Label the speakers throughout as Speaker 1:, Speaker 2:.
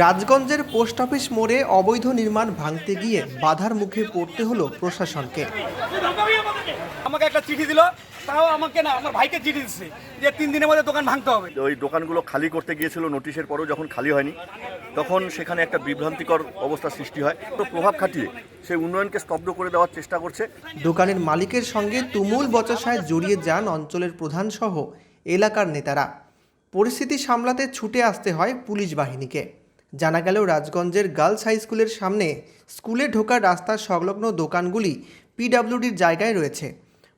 Speaker 1: রাজগঞ্জের post office মোড়ে অবৈধ নির্মাণ ভাঙতে গিয়ে বাধার মুখে পড়তে হলো প্রশাসনকে।
Speaker 2: আমাকে একটা চিঠি দিল তাও আমাকে না আমার ভাইকে চিঠি দিচ্ছে যে তিন দিনের মধ্যে দোকান ভাঙতে হবে।
Speaker 3: ওই দোকানগুলো খালি করতে গিয়েছিল নোটিশের পরেও যখন খালি হয়নি তখন সেখানে একটা বিভ্রান্তিকর অবস্থা সৃষ্টি হয়। তো প্রভাব খাটিয়ে সেই উন্নয়নকে স্তব্ধ করে দেওয়ার চেষ্টা করছে।
Speaker 1: দোকানের মালিকের সঙ্গে তুমুল বচসায় জড়িয়ে যান অঞ্চলের প্রধান সহ এলাকার নেতারা। পরিস্থিতি সামলাতে ছুটে আসতে হয় পুলিশ বাহিনীকে। জানা গেল, রাজগঞ্জের গার্লস হাই স্কুলের সামনে স্কুলে ঢোকার রাস্তার সংলগ্ন দোকানগুলি পিডাব্লিউডির জায়গায় রয়েছে।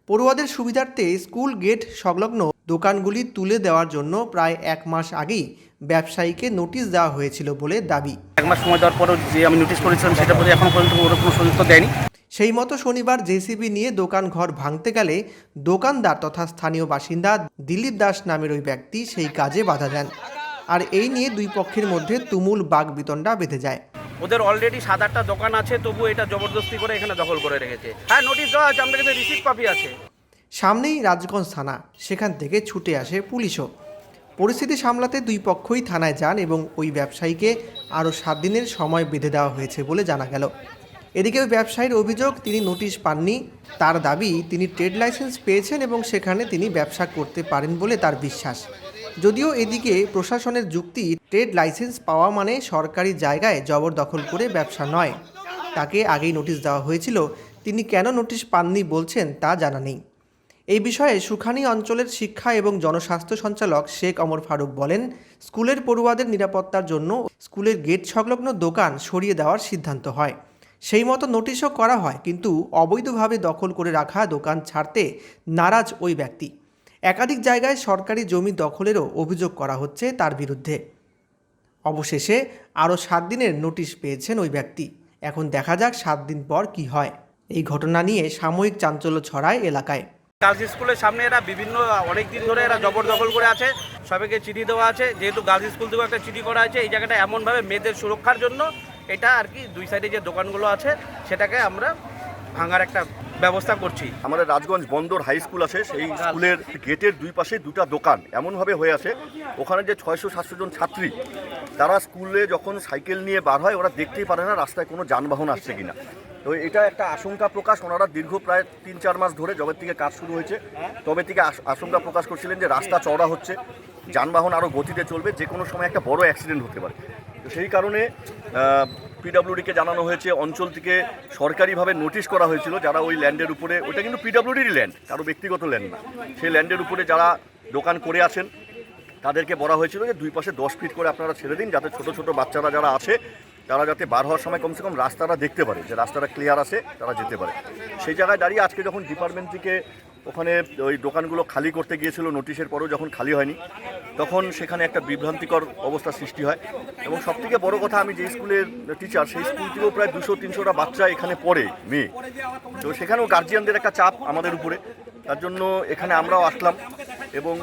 Speaker 1: পড়ুয়াদের সুবিধার্থে স্কুল গেট সংলগ্ন দোকানগুলি তুলে দেওয়ার জন্য প্রায় এক মাস আগেই ব্যবসায়ীকে নোটিশ দেওয়া হয়েছিল বলে দাবি।
Speaker 2: এক মাস সময় দেওয়ার পরেও যে আমি নোটিশ করেছিলাম সেটা প্রতি এখনও পর্যন্ত ওরা কোনো সুযোগ দেয়নি।
Speaker 1: সেই মতো শনিবার জেসিবি নিয়ে দোকান ঘর ভাঙতে গেলে দোকানদার তথা স্থানীয় বাসিন্দা দিলীপ দাস নামের ওই ব্যক্তি সেই কাজে বাধা দেন। আর এই নিয়ে দুই পক্ষের মধ্যে তুমুল বাগবিতণ্ডা বেঁধে যায়।
Speaker 2: ওদের অলরেডি সাত আটটা দোকান আছে তবু এটা জবরদস্তি করে এখানে দখল করে রেখেছে। হ্যাঁ নোটিশ দেওয়া আছে আমাদের কাছে রিসিভ কপি আছে।
Speaker 1: সামনেই রাজগঞ্জ থানা সেখান থেকে ছুটে আসে পুলিশও। পরিস্থিতি সামলাতে দুই পক্ষই থানায় যান এবং ওই ব্যবসায়ীকে আরও সাত দিনের সময় বেঁধে দেওয়া হয়েছে বলে জানা গেল। এদিকে ওই ব্যবসায়ীর অভিযোগ, তিনি নোটিশ পাননি। তার দাবি, তিনি ট্রেড লাইসেন্স পেয়েছেন এবং সেখানে তিনি ব্যবসা করতে পারেন বলে তার বিশ্বাস। যদিও এদিকে প্রশাসনের যুক্তি, ট্রেড লাইসেন্স পাওয়া মানে সরকারি জায়গায় জবরদখল করে ব্যবসা নয়। তাকে আগেই নোটিশ দেওয়া হয়েছিল। তিনি কেন নোটিশ পাননি বলছেন তা জানা নেই। এই বিষয়ে সুখানি অঞ্চলের শিক্ষা এবং জনস্বাস্থ্য সঞ্চালক শেখ অমর ফারুক বলেন, স্কুলের পড়ুয়াদের নিরাপত্তার জন্য স্কুলের গেট সংলগ্ন দোকান সরিয়ে দেওয়ার সিদ্ধান্ত হয়। সেই মতো নোটিশও করা হয়, কিন্তু অবৈধভাবে দখল করে রাখা দোকান ছাড়তে নারাজ ওই ব্যক্তি। একাধিক জায়গায় সরকারি জমি দখলেরও অভিযোগ করা হচ্ছে তার বিরুদ্ধে। অবশেষে আরও সাত দিনের নোটিশ পেয়েছেন ওই ব্যক্তি। এখন দেখা যাক সাত দিন পর কি হয়। এই ঘটনা নিয়ে সাময়িক চাঞ্চল্য ছড়ায় এলাকায়।
Speaker 2: গার্লস স্কুলের সামনে এরা বিভিন্ন, অনেক দিন ধরে এরা জবরদখল করে আছে, সবাইকে চিঠি দেওয়া আছে। যেহেতু গার্লস স্কুল থেকেও একটা চিঠি করা আছে, এই জায়গাটা এমনভাবে মেয়েদের সুরক্ষার জন্য এটা আর কি দুই সাইডে যে দোকানগুলো আছে সেটাকে আমরা ভাঙার একটা ব্যবস্থা করছি।
Speaker 3: আমাদের রাজগঞ্জ বন্দর হাই স্কুল আছে সেই স্কুলের গেটের দুই পাশে দুটা দোকান এমনভাবে হয়ে আছে। ওখানে যে ছয়শো সাতশো জন ছাত্রী তারা স্কুলে যখন সাইকেল নিয়ে বার হয় ওরা দেখতেই পারে না রাস্তায় কোনো যানবাহন আসছে কিনা। তো এটা একটা আশঙ্কা প্রকাশ ওনারা দীর্ঘ প্রায় তিন চার মাস ধরে যবে থেকে কাজ শুরু হয়েছে। তবে থেকে আশ- আশঙ্কা প্রকাশ করছিলেন যে রাস্তা চওড়া হচ্ছে যানবাহন আরও গতিতে চলবে যে কোনো সময় একটা বড় অ্যাক্সিডেন্ট হতে পারে। তো সেই কারণে পিডাব্লিউডিকে জানানো হয়েছে, অঞ্চল থেকে সরকারিভাবে নোটিশ করা হয়েছিল যারা ওই ল্যান্ডের উপরে ওটা কিন্তু পিডাব্লিউডির ল্যান্ড, কারও ব্যক্তিগত ল্যান্ড না। সেই ল্যান্ডের উপরে যারা দোকান করে আছেন, তাদেরকে বলা হয়েছিল যে দুই পাশে দশ ফিট করে আপনারা ছেড়ে দিন, যাতে ছোট ছোট বাচ্চারা যারা আছে, তারা যাতে বার হওয়ার সময় কমসে কম রাস্তাটা দেখতে পারে, যে রাস্তাটা ক্লিয়ার আছে, তারা যেতে পারে। সেই জায়গায় দাঁড়িয়ে আজকে যখন ডিপার্টমেন্ট থেকে ওখানে ওই দোকানগুলো খালি করতে গিয়েছিল, নোটিশের পরেও যখন খালি হয়নি, তখন সেখানে একটা বিভ্রান্তিকর অবস্থা সৃষ্টি হয়। এবং সবথেকে বড় কথা, আমি যে স্কুলের টিচার সেই স্কুল থেকেও প্রায় দুশো, তিনশোটা বাচ্চা এখানে পড়ে, মেয়ে। তো সেখানেও গার্জিয়ানদের একটা চাপ আমাদের উপরে। তার জন্য এখানে আমরাও আসলাম এবং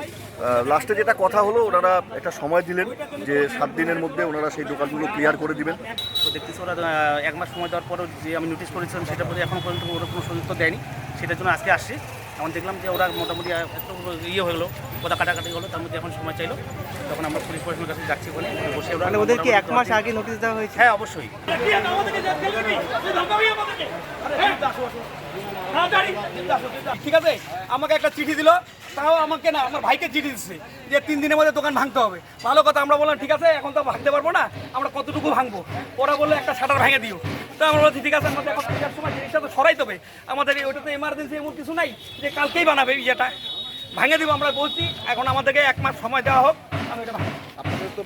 Speaker 3: লাস্টে যেটা কথা হলো, ওনারা একটা সময় দিলেন যে সাত দিনের মধ্যে ওনারা সেই দোকানগুলো ক্লিয়ার করে দিবেন।
Speaker 2: তো দেখতেছি ওরা এক মাস সময় দেওয়ার পরও যে আমি নোটিশ করেছিলাম, সেটা প্রতি এখনও পর্যন্ত ওরা কোনো সুযোগ দেয়নি। সেটার জন্য আজকে আসছি। এখন দেখলাম যে ওরা মোটামুটি একটু ইয়ে হলো কথা কাটাকাটি হলো তার মধ্যে এখন সময় চাইলো। তখন আমরা পুলিশ প্রশাসনের কাছে যাচ্ছি ওখানে বসে ওরা
Speaker 1: ওদেরকে এক মাস আগে নোটিশ দেওয়া হয়েছে?
Speaker 2: হ্যাঁ অবশ্যই। ঠিক আছে? আমাকে একটা চিঠি দিল তাও আমাকে না আমার ভাইকে চিঠি দিচ্ছে যে তিন দিনের মধ্যে দোকান ভাঙতে হবে। ভালো কথা আমরা বললাম ঠিক আছে এখন তো ভাঙতে পারব না আমরা কতটুকু ভাঙবো? ওরা বলল একটা শাটার ভেঙে দিও। তো আমরা ঠিক আছে, আমাদের এখন সময় জিনিসটা তো সরাই হবে আমাদের ওটা তো এমার্জেন্সি এমন কিছু নাই যে কালকেই বানাবে ইয়েটা ভাঙে দিব আমরা বলছি, এখন আমাদেরকে এক মাস সময় দেওয়া হোক, আমি এটা।
Speaker 4: আপনাদের তো